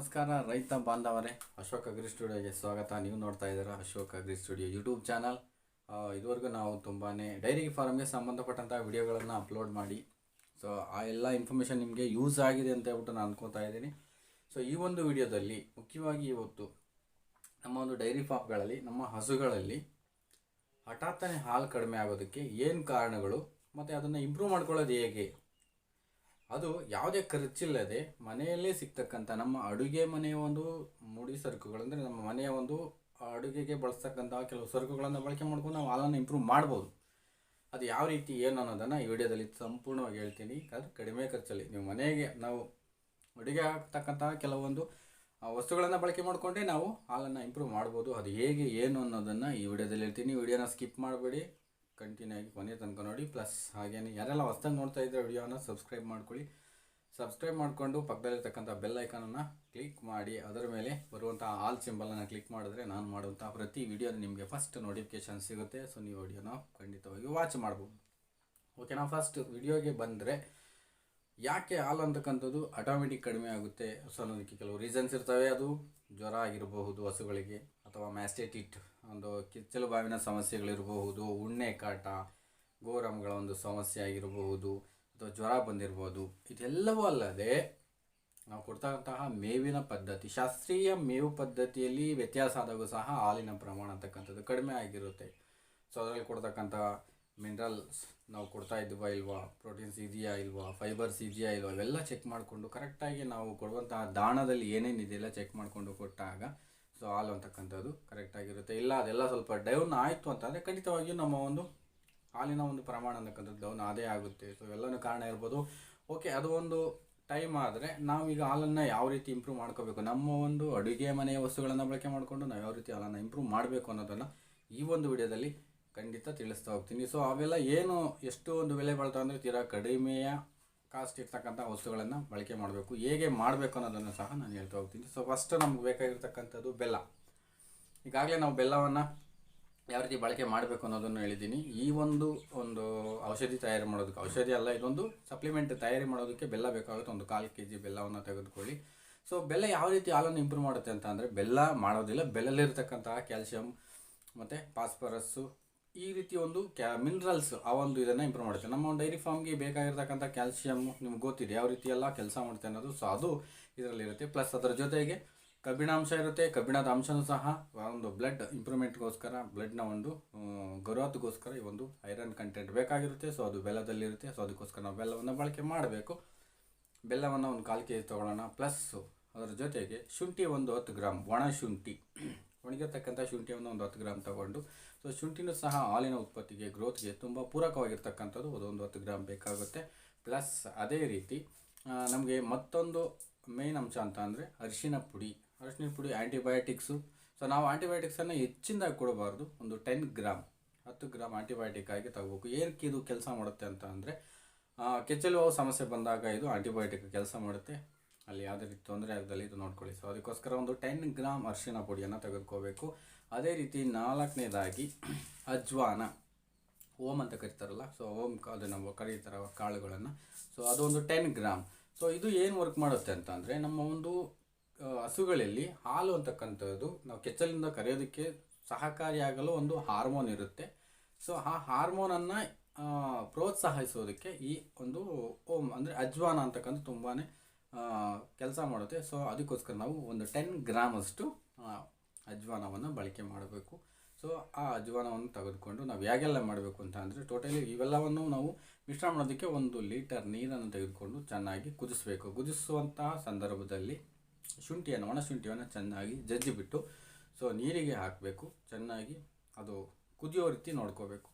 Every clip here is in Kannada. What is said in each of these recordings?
ನಮಸ್ಕಾರ, ರೈತ ಬಾಂಧವರೇ. ಅಶೋಕ್ ಅಗ್ರಿ ಸ್ಟುಡಿಯೋಗೆ ಸ್ವಾಗತ. ನೀವು ನೋಡ್ತಾ ಇದ್ದೀರಾ Ashok agri studio YouTube channel. ಇದುವರೆಗೂ ನಾವು ತುಂಬಾ ಡೈರಿ ಫಾರ್ಮ್ಗೆ ಸಂಬಂಧಪಟ್ಟಂಥ ವಿಡಿಯೋಗಳನ್ನು ಅಪ್ಲೋಡ್ ಮಾಡಿ. ಸೊ ಆ ಎಲ್ಲ ಇನ್ಫಾರ್ಮೇಷನ್ ನಿಮಗೆ ಯೂಸ್ ಆಗಿದೆ ಅಂತ ಹೇಳ್ಬಿಟ್ಟು ನಾನು ಅನ್ಕೋತಾ ಇದ್ದೀನಿ. ಸೊ ಈ ಒಂದು ವಿಡಿಯೋದಲ್ಲಿ ಮುಖ್ಯವಾಗಿ ಇವತ್ತು ನಮ್ಮ ಒಂದು ಡೈರಿ ಫಾರ್ಮ್ಗಳಲ್ಲಿ, ನಮ್ಮ ಹಸುಗಳಲ್ಲಿ ಹಠಾತ್ತನೆ ಹಾಲು ಕಡಿಮೆ ಆಗೋದಕ್ಕೆ ಏನು ಕಾರಣಗಳು, ಮತ್ತು ಅದನ್ನು ಇಂಪ್ರೂವ್ ಮಾಡ್ಕೊಳ್ಳೋದು ಹೇಗೆ? ಅದು ಯಾವುದೇ ಖರ್ಚಿಲ್ಲದೆ ಮನೆಯಲ್ಲೇ ಸಿಗ್ತಕ್ಕಂಥ ನಮ್ಮ ಅಡುಗೆ ಮನೆಯ ಒಂದು ಮುಡಿ ಸರಕುಗಳು ಅಂದರೆ ನಮ್ಮ ಮನೆಯ ಒಂದು ಅಡುಗೆಗೆ ಬಳಸ್ತಕ್ಕಂಥ ಕೆಲವು ಸರಕುಗಳನ್ನು ಬಳಕೆ ಮಾಡ್ಕೊಂಡು ನಾವು ಹಾಲನ್ನು ಇಂಪ್ರೂವ್ ಮಾಡ್ಬೋದು. ಅದು ಯಾವ ರೀತಿ, ಏನು ಅನ್ನೋದನ್ನು ಈ ವಿಡಿಯೋದಲ್ಲಿ ಸಂಪೂರ್ಣವಾಗಿ ಹೇಳ್ತೀನಿ. ಅದು ಕಡಿಮೆ ಖರ್ಚಲ್ಲಿ. ನೀವು ಮನೆಗೆ ನಾವು ಅಡುಗೆ ಆಗ್ತಕ್ಕಂತಹ ಕೆಲವೊಂದು ವಸ್ತುಗಳನ್ನು ಬಳಕೆ ಮಾಡಿಕೊಂಡೇ ನಾವು ಹಾಲನ್ನು ಇಂಪ್ರೂವ್ ಮಾಡ್ಬೋದು. ಅದು ಹೇಗೆ, ಏನು ಅನ್ನೋದನ್ನು ಈ ವಿಡಿಯೋದಲ್ಲಿ ಹೇಳ್ತೀನಿ. ವಿಡಿಯೋನ ಸ್ಕಿಪ್ ಮಾಡಬೇಡಿ. ಕಂಟಿನ್ಯೂ ಆಗಿ ಕೊನೆ ತನಕ ನೋಡಿ. ಪ್ಲಸ್ ಹಾಗೇನೆ ಯಾರೆಲ್ಲ ಹೊಸ್ದಾಗಿ ನೋಡ್ತಾ ಇದ್ದರೆ ವಿಡಿಯೋನ ಸಬ್ಸ್ಕ್ರೈಬ್ ಮಾಡ್ಕೊಳ್ಳಿ. ಸಬ್ಸ್ಕ್ರೈಬ್ ಮಾಡಿಕೊಂಡು ಪಕ್ಕದಲ್ಲಿರ್ತಕ್ಕಂಥ ಬೆಲ್ ಐಕನನ್ನು ಕ್ಲಿಕ್ ಮಾಡಿ. ಅದರ ಮೇಲೆ ಬರುವಂಥ ಆಲ್ ಸಿಂಬಲನ್ನು ಕ್ಲಿಕ್ ಮಾಡಿದ್ರೆ ನಾನು ಮಾಡುವಂಥ ಪ್ರತಿ ವಿಡಿಯೋ ನಿಮಗೆ ಫಸ್ಟ್ ನೋಟಿಫಿಕೇಶನ್ ಸಿಗುತ್ತೆ. ಸೊ ನೀವು ವಿಡಿಯೋನ ಖಂಡಿತವಾಗಿ ವಾಚ್ ಮಾಡ್ಬೋದು. ಓಕೆನಾ ಫಸ್ಟ್ ವಿಡಿಯೋಗೆ ಬಂದರೆ ಯಾಕೆ ಹಾಲು ಅಂತಕ್ಕಂಥದ್ದು ಆಟೋಮೆಟಿಕ್ ಕಡಿಮೆ ಆಗುತ್ತೆ ಸೊ ಅನ್ನೋದಕ್ಕೆ ಕೆಲವು ರೀಸನ್ಸ್ ಇರ್ತವೆ. ಅದು ಜ್ವರ ಆಗಿರಬಹುದು, ಹಸುಗಳಿಗೆ. ಅಥವಾ ಮ್ಯಾಸ್ಟೇಟಿಟ್, ಒಂದು ಕಿಚ್ಚಲು ಬಾವಿನ ಸಮಸ್ಯೆಗಳಿರಬಹುದು, ಉಣ್ಣೆ ಕಾಟ, ಗೋರಮ್ಗಳ ಒಂದು ಸಮಸ್ಯೆ ಆಗಿರಬಹುದು ಅಥವಾ ಜ್ವರ ಬಂದಿರ್ಬೋದು ಇದೆಲ್ಲವೂ ಅಲ್ಲದೆ ನಾವು ಕೊಡ್ತಕ್ಕಂತಹ ಮೇವಿನ ಪದ್ಧತಿ, ಶಾಸ್ತ್ರೀಯ ಮೇವು ಪದ್ಧತಿಯಲ್ಲಿ ವ್ಯತ್ಯಾಸ ಆದಾಗೂ ಸಹ ಹಾಲಿನ ಪ್ರಮಾಣ ಅಂತಕ್ಕಂಥದ್ದು ಕಡಿಮೆ ಆಗಿರುತ್ತೆ. ಸೊ ಅದರಲ್ಲಿ ಕೊಡ್ತಕ್ಕಂಥ ಮಿನರಲ್ಸ್ ನಾವು ಕೊಡ್ತಾ ಇದ್ದೀವಾ ಇಲ್ವಾ ಪ್ರೋಟೀನ್ಸ್ ಇದೆಯಾ ಇಲ್ವಾ ಫೈಬರ್ಸ್ ಇದೆಯಾ ಇಲ್ವಾ ಇವೆಲ್ಲ ಚೆಕ್ ಮಾಡಿಕೊಂಡು ಕರೆಕ್ಟಾಗಿ ನಾವು ಕೊಡುವಂತಹ ದಾಣದಲ್ಲಿ ಏನೇನಿದೆ ಎಲ್ಲ ಚೆಕ್ ಮಾಡಿಕೊಂಡು ಕೊಟ್ಟಾಗ ಸೊ ಹಾಲು ಅಂತಕ್ಕಂಥದ್ದು ಕರೆಕ್ಟಾಗಿರುತ್ತೆ ಇಲ್ಲ, ಅದೆಲ್ಲ ಸ್ವಲ್ಪ ಡೌನ್ ಆಯಿತು ಅಂತಂದರೆ ಖಂಡಿತವಾಗಿಯೂ ನಮ್ಮ ಒಂದು ಹಾಲಿನ ಒಂದು ಪ್ರಮಾಣ ಅಂತಕ್ಕಂಥದ್ದು ಡೌನ್ ಅದೇ ಆಗುತ್ತೆ. ಸೊ ಎಲ್ಲನೂ ಕಾರಣ ಇರ್ಬೋದು. ಓಕೆ ಅದು ಒಂದು ಟೈಮ್ ಆದರೆ ನಾವೀಗ ಹಾಲನ್ನು ಯಾವ ರೀತಿ ಇಂಪ್ರೂವ್ ಮಾಡ್ಕೋಬೇಕು? ನಮ್ಮ ಒಂದು ಅಡುಗೆ ಮನೆಯ ವಸ್ತುಗಳನ್ನು ಬಳಕೆ ಮಾಡಿಕೊಂಡು ನಾವು ಯಾವ ರೀತಿ ಹಾಲನ್ನು ಇಂಪ್ರೂವ್ ಮಾಡಬೇಕು ಅನ್ನೋದನ್ನು ಈ ಒಂದು ವಿಡಿಯೋದಲ್ಲಿ ಖಂಡಿತ ತಿಳಿಸ್ತಾ ಹೋಗ್ತೀನಿ. ಸೊ ಅವೆಲ್ಲ ಏನು, ಎಷ್ಟು ಒಂದು ಬೆಲೆ ಬಾಳ್ತಾವೆ ಅಂದರೆ ತೀರಾ ಕಡಿಮೆಯ ಕಾಸ್ಟ್ ಇರ್ತಕ್ಕಂಥ ವಸ್ತುಗಳನ್ನು ಬಳಕೆ ಮಾಡಬೇಕು. ಹೇಗೆ ಮಾಡಬೇಕು ಅನ್ನೋದನ್ನು ಸಹ ನಾನು ಹೇಳ್ತಾ ಹೋಗ್ತೀನಿ. ಸೊ ಫಸ್ಟ್ ನಮ್ಗೆ ಬೇಕಾಗಿರ್ತಕ್ಕಂಥದ್ದು ಬೆಲ್ಲ. ಈಗಾಗಲೇ ನಾವು ಬೆಲ್ಲವನ್ನು ಯಾವ ರೀತಿ ಬಳಕೆ ಮಾಡಬೇಕು ಅನ್ನೋದನ್ನು ಹೇಳಿದ್ದೀನಿ. ಈ ಒಂದು ಒಂದು ಔಷಧಿ ತಯಾರಿ ಮಾಡೋದಕ್ಕೆ, ಔಷಧಿ ಅಲ್ಲ, ಇದೊಂದು ಸಪ್ಲಿಮೆಂಟ್ ತಯಾರಿ ಮಾಡೋದಕ್ಕೆ ಬೆಲ್ಲ ಬೇಕಾಗುತ್ತೆ. ಒಂದು ಕಾಲು ಕೆ ಜಿ ಬೆಲ್ಲವನ್ನು ತೆಗೆದುಕೊಳ್ಳಿ. ಸೊ ಬೆಲ್ಲ ಯಾವ ರೀತಿ ಹಾಲನ್ನು ಇಂಪ್ರೂವ್ ಮಾಡುತ್ತೆ ಅಂತ ಅಂದರೆ, ಬೆಲ್ಲ ಮಾಡೋದಿಲ್ಲ. ಬೆಲ್ಲಲ್ಲಿರ್ತಕ್ಕಂತಹ ಕ್ಯಾಲ್ಶಿಯಂ ಮತ್ತು ಫಾಸ್ಫರಸ್ಸು ಈ ರೀತಿ ಒಂದು ಕ್ಯಾ ಮಿನರಲ್ಸ್ ಆ ಒಂದು ಇದನ್ನು ಇಂಪ್ರೂವ್ ಮಾಡುತ್ತೆ. ನಮ್ಮ ಡೈರಿ ಫಾರ್ಮ್ಗೆ ಬೇಕಾಗಿರ್ತಕ್ಕಂಥ ಕ್ಯಾಲ್ಸಿಯಮ್ ನಿಮ್ಗೆ ಗೊತ್ತಿದೆ, ಯಾವ ರೀತಿ ಎಲ್ಲ ಕೆಲಸ ಮಾಡುತ್ತೆ ಅನ್ನೋದು ಸೊ ಅದು ಇದರಲ್ಲಿರುತ್ತೆ ಪ್ಲಸ್ ಅದರ ಜೊತೆಗೆ ಕಬ್ಬಿಣಾಂಶ ಇರುತ್ತೆ, ಕಬ್ಬಿಣದ ಅಂಶನೂ ಸಹ ಒಂದು ಬ್ಲಡ್ ಇಂಪ್ರೂವ್ಮೆಂಟ್ಗೋಸ್ಕರ ಬ್ಲಡ್ನ ಒಂದು ಗ್ರೋತ್ಗೋಸ್ಕರ ಈ ಒಂದು ಐರನ್ ಕಂಟೆಂಟ್ ಬೇಕಾಗಿರುತ್ತೆ. ಸೊ ಅದು ಬೆಲ್ಲದಲ್ಲಿರುತ್ತೆ ಸೊ ಅದಕ್ಕೋಸ್ಕರ ನಾವು ಬೆಲ್ಲವನ್ನು ಬಳಕೆ ಮಾಡಬೇಕು. ಬೆಲ್ಲವನ್ನು ಒಂದು ಕಾಲು ಕೆ ಜಿ ತೊಗೊಳ್ಳೋಣ. ಪ್ಲಸ್ಸು ಅದರ ಜೊತೆಗೆ ಶುಂಠಿ ಒಂದು ಹತ್ತು ಗ್ರಾಮ್ ಒಣ ಶುಂಠಿ. ಒಣಗಿರ್ತಕ್ಕಂಥ ಶುಂಠಿಯನ್ನು ಒಂದು ಹತ್ತು ಗ್ರಾಮ್ ತಗೊಂಡು ಸೊ ಶುಂಠಿನೂ ಸಹ ಹಾಲಿನ ಉತ್ಪತ್ತಿಗೆ ಗ್ರೋತ್ಗೆ ತುಂಬ ಪೂರಕವಾಗಿರ್ತಕ್ಕಂಥದ್ದು ಅದೊಂದು ಹತ್ತು ಗ್ರಾಮ್ ಬೇಕಾಗುತ್ತೆ. ಪ್ಲಸ್ ಅದೇ ರೀತಿ ನಮಗೆ ಮತ್ತೊಂದು ಮೇನ್ ಅಂಶ ಅಂತ ಅಂದರೆ ಅರಿಶಿನ ಪುಡಿ. ಅರಿಶಿನ ಪುಡಿ ಆ್ಯಂಟಿಬಯೋಟಿಕ್ಸು ಸೊ ನಾವು ಆ್ಯಂಟಿಬಯೋಟಿಕ್ಸನ್ನು ಹೆಚ್ಚಿಂದಾಗಿ ಕೊಡಬಾರ್ದು. ಒಂದು ಟೆನ್ ಗ್ರಾಮ್, ಹತ್ತು ಗ್ರಾಮ್ ಆ್ಯಂಟಿಬಯೋಟಿಕ್ ಆಗಿ ತಗೋಬೇಕು. ಏನಕ್ಕೆ ಇದು ಕೆಲಸ ಮಾಡುತ್ತೆ ಅಂತ ಅಂದರೆ ಕೆಚ್ಚಲು ಸಮಸ್ಯೆ ಬಂದಾಗ ಇದು ಆಂಟಿಬಯೋಟಿಕ್ ಕೆಲಸ ಮಾಡುತ್ತೆ. ಅಲ್ಲಿ ಯಾವುದೇ ರೀತಿ ತೊಂದರೆ ಆಗದಲ್ಲಿ ಇದು ನೋಡ್ಕೊಳ್ಳಿ. ಸೊ ಅದಕ್ಕೋಸ್ಕರ ಒಂದು ಟೆನ್ ಗ್ರಾಮ್ ಅರಿಶಿನ ಪುಡಿಯನ್ನು ತೆಗೆದುಕೋಬೇಕು. ಅದೇ ರೀತಿ ನಾಲ್ಕನೇದಾಗಿ ಅಜ್ವಾನ ಓಮ್ ಅಂತ ಕರಿತಾರಲ್ಲ ಸೊ ಓಮ್ ಅದು ನಾವು ಕರೀತಾರ ಕಾಳುಗಳನ್ನು. ಸೊ ಅದೊಂದು ಟೆನ್ ಗ್ರಾಮ್ ಸೊ ಇದು ಏನು ವರ್ಕ್ ಮಾಡುತ್ತೆ ಅಂತ ಅಂದರೆ, ನಮ್ಮ ಒಂದು ಹಸುಗಳಲ್ಲಿ ಹಾಲು ಅಂತಕ್ಕಂಥದ್ದು ನಾವು ಕೆಚ್ಚಲಿಂದ ಕರೆಯೋದಕ್ಕೆ ಸಹಕಾರಿಯಾಗಲು ಒಂದು ಹಾರ್ಮೋನ್ ಇರುತ್ತೆ. ಸೊ ಆ ಹಾರ್ಮೋನನ್ನು ಪ್ರೋತ್ಸಾಹಿಸೋದಕ್ಕೆ ಈ ಒಂದು ಓಮ್ ಅಂದರೆ ಅಜ್ವಾನ ಅಂತಕ್ಕಂಥ ತುಂಬಾ ಕೆಲಸ ಮಾಡುತ್ತೆ. ಸೊ ಅದಕ್ಕೋಸ್ಕರ ನಾವು ಒಂದು ಟೆನ್ ಗ್ರಾಮಷ್ಟು ಅಜ್ವಾನವನ್ನು ಬಳಕೆ ಮಾಡಬೇಕು. ಸೊ ಆ ಅಜ್ವಾನವನ್ನು ತೆಗೆದುಕೊಂಡು ನಾವು ಹೇಗೆಲ್ಲ ಮಾಡಬೇಕು ಅಂತ ಅಂದರೆ ಟೋಟಲಿ ಇವೆಲ್ಲವನ್ನು ನಾವು ಮಿಶ್ರ ಮಾಡೋದಕ್ಕೆ ಒಂದು ಲೀಟರ್ ನೀರನ್ನು ತೆಗೆದುಕೊಂಡು ಚೆನ್ನಾಗಿ ಕುದಿಸಬೇಕು. ಕುದಿಸುವಂತಹ ಸಂದರ್ಭದಲ್ಲಿ ಶುಂಠಿಯನ್ನು ಒಣ ಶುಂಠಿಯನ್ನು ಚೆನ್ನಾಗಿ ಜಜ್ಜಿಬಿಟ್ಟು ಸೊ ನೀರಿಗೆ ಹಾಕಬೇಕು. ಚೆನ್ನಾಗಿ ಅದು ಕುದಿಯೋ ರೀತಿ ನೋಡ್ಕೋಬೇಕು.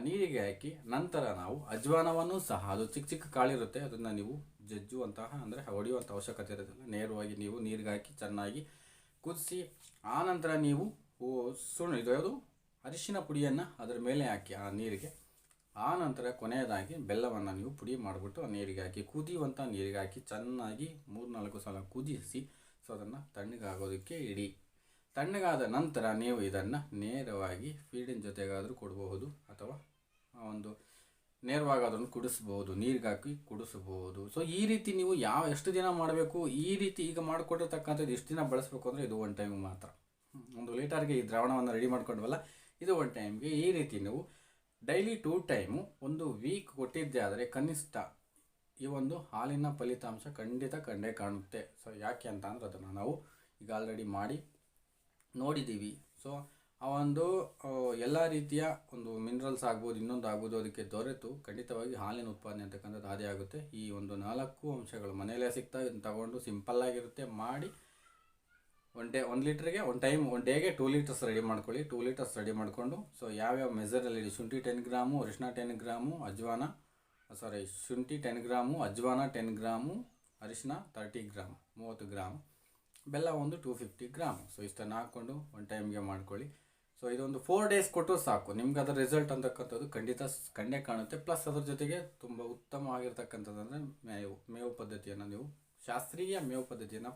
ನೀರಿಗೆ ಹಾಕಿ ನಂತರ ನಾವು ಅಜ್ವಾನವನ್ನು ಸಹ, ಅದು ಚಿಕ್ಕ ಚಿಕ್ಕ ಕಾಳಿರುತ್ತೆ, ಅದನ್ನು ನೀವು ಜಜ್ಜುವಂತಹ, ಅಂದರೆ ಹೊಡೆಯುವಂಥ ಅವಶ್ಯಕತೆ ಇರೋದಿಲ್ಲ ನೇರವಾಗಿ ನೀವು ನೀರಿಗೆ ಹಾಕಿ ಚೆನ್ನಾಗಿ ಕುದಿಸಿ ಆನಂತರ ನೀವು ಸುಣ್ಣ ಇದು ಯಾವುದು? ಅರಿಶಿನ ಪುಡಿಯನ್ನು ಅದರ ಮೇಲೆ ಹಾಕಿ ಆ ನೀರಿಗೆ. ಆ ನಂತರ ಕೊನೆಯದಾಗಿ ಬೆಲ್ಲವನ್ನು ನೀವು ಪುಡಿ ಮಾಡಿಬಿಟ್ಟು ಆ ನೀರಿಗೆ ಹಾಕಿ ಕುದಿಯುವಂಥ ನೀರಿಗೆ ಹಾಕಿ ಚೆನ್ನಾಗಿ ಮೂರು ನಾಲ್ಕು ಸಲ ಕುದಿಸಿ, ಸೊ ಅದನ್ನು ತಣ್ಣಗಾಗೋದಕ್ಕೆ ಇಡಿ. ತಣ್ಣಗಾದ ನಂತರ ನೀವು ಇದನ್ನು ನೇರವಾಗಿ ಫೀಡಿನ ಜೊತೆಗಾದರೂ ಕೊಡಬಹುದು ಅಥವಾ ಒಂದು ನೇರವಾಗಿ ಅದನ್ನು ಕುಡಿಸ್ಬೋದು ನೀರಿಗೆ ಹಾಕಿ ಕುಡಿಸ್ಬೋದು ಸೊ ಈ ರೀತಿ ನೀವು ಯಾವ, ಎಷ್ಟು ದಿನ ಮಾಡಬೇಕು? ಈ ರೀತಿ ಈಗ ಮಾಡಿಕೊಟ್ಟಿರ್ತಕ್ಕಂಥದ್ದು ಎಷ್ಟು ದಿನ ಬಳಸಬೇಕು ಅಂದರೆ ಇದು ಒನ್ ಟೈಮ್ ಮಾತ್ರ. ಒಂದು ಲೀಟರ್ಗೆ ಈ ದ್ರಾವಣವನ್ನು ರೆಡಿ ಮಾಡ್ಕೊಂಡ್ವಲ್ಲ, ಇದು ಒನ್ ಟೈಮ್ಗೆ ಈ ರೀತಿ ನೀವು ಡೈಲಿ ಟೂ ಟೈಮು ಒಂದು ವೀಕ್ ಕೊಟ್ಟಿದ್ದೆ ಆದರೆ ಕನಿಷ್ಠ ಈ ಒಂದು ಹಾಲಿನ ಫಲಿತಾಂಶ ಖಂಡಿತ ಕಂಡೇ ಕಾಣುತ್ತೆ. ಸೊ ಯಾಕೆ ಅಂತ ಅಂದ್ರೆ ಅದನ್ನು ನಾವು ಈಗ ಆಲ್ರೆಡಿ ಮಾಡಿ ನೋಡಿದ್ದೀವಿ. ಸೊ ಆ ಒಂದು ಎಲ್ಲ ರೀತಿಯ ಒಂದು ಮಿನರಲ್ಸ್ ಆಗ್ಬೋದು, ಇನ್ನೊಂದು ಆಗ್ಬೋದು ಅದಕ್ಕೆ ದೊರೆತು ಖಂಡಿತವಾಗಿ ಹಾಲಿನ ಉತ್ಪಾದನೆ ಅಂತಕ್ಕಂಥದ್ದು ಅದೇ ಆಗುತ್ತೆ. ಈ ಒಂದು ನಾಲ್ಕು ಅಂಶಗಳು ಮನೆಯಲ್ಲೇ ಸಿಗ್ತಾ ಇದನ್ನು ತಗೊಂಡು ಸಿಂಪಲ್ ಆಗಿರುತ್ತೆ. ಮಾಡಿ ಒನ್ ಡೇ ಒಂದು ಲೀಟ್ರಿಗೆ ಒನ್ ಟೈಮ್ ಒನ್ ಡೇಗೆ ಟೂ ಲೀಟರ್ಸ್ ರೆಡಿ ಮಾಡ್ಕೊಳ್ಳಿ. ಟೂ ಲೀಟರ್ಸ್ ರೆಡಿ ಮಾಡಿಕೊಂಡು ಸೊ ಯಾವ್ಯಾವ ಮೆಸರಲ್ಲಿ ಶುಂಠಿ ಟೆನ್ ಗ್ರಾಮು ಅರಿಶಿನ ಟೆನ್ ಗ್ರಾಮು, ಅಜ್ವಾನ ಸಾರಿ ಶುಂಠಿ ಟೆನ್ ಗ್ರಾಮು, ಅಜ್ವಾನ ಟೆನ್ ಗ್ರಾಮು ಅರಿಶಿನ ತರ್ಟಿ ಗ್ರಾಮ್, ಮೂವತ್ತು ಗ್ರಾಮ್. ಬೆಲ್ಲ ಒಂದು ಟೂ ಫಿಫ್ಟಿ ಗ್ರಾಮ್. ಸೊ ಇಷ್ಟನ್ನು ಹಾಕ್ಕೊಂಡು ಒನ್ ಟೈಮ್ಗೆ ಮಾಡ್ಕೊಳ್ಳಿ. ಸೊ ಇದೊಂದು ಫೋರ್ ಡೇಸ್ ಕೊಟ್ಟರು ಸಾಕು. ನಿಮ್ಗೆ ಅದರ ರಿಸಲ್ಟ್ ಅಂತಕ್ಕಂಥದ್ದು ಖಂಡಿತ ಕಂಡೇ ಕಾಣುತ್ತೆ. ಪ್ಲಸ್ ಅದ್ರ ಜೊತೆಗೆ ತುಂಬ ಉತ್ತಮವಾಗಿರ್ತಕ್ಕಂಥದ್ದಂದರೆ ಮೇವು ಮೇವು ಪದ್ಧತಿಯನ್ನು ನೀವು, ಶಾಸ್ತ್ರೀಯ ಮೇವು ಪದ್ಧತಿಯನ್ನು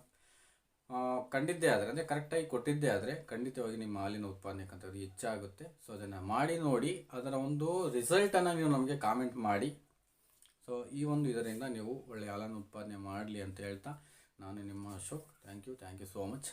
ಕಂಡಿದ್ದೇ ಆದರೆ, ಅಂದರೆ ಕರೆಕ್ಟಾಗಿ ಕೊಟ್ಟಿದ್ದೇ ಆದರೆ ಖಂಡಿತವಾಗಿ ನಿಮ್ಮ ಹಾಲಿನ ಉತ್ಪಾದನೆ ಅಂತಕ್ಕಂಥದ್ದು ಹೆಚ್ಚಾಗುತ್ತೆ. ಸೊ ಅದನ್ನು ಮಾಡಿ ನೋಡಿ, ಅದರ ಒಂದು ರಿಸಲ್ಟನ್ನು ನೀವು ನಮಗೆ ಕಾಮೆಂಟ್ ಮಾಡಿ. ಸೊ ಈ ಒಂದು ಇದರಿಂದ ನೀವು ಒಳ್ಳೆಯ ಹಾಲನ್ನು ಉತ್ಪಾದನೆ ಮಾಡಲಿ ಅಂತ ಹೇಳ್ತಾ ನಾನು ನಿಮ್ಮ Ashok thank you thank you so much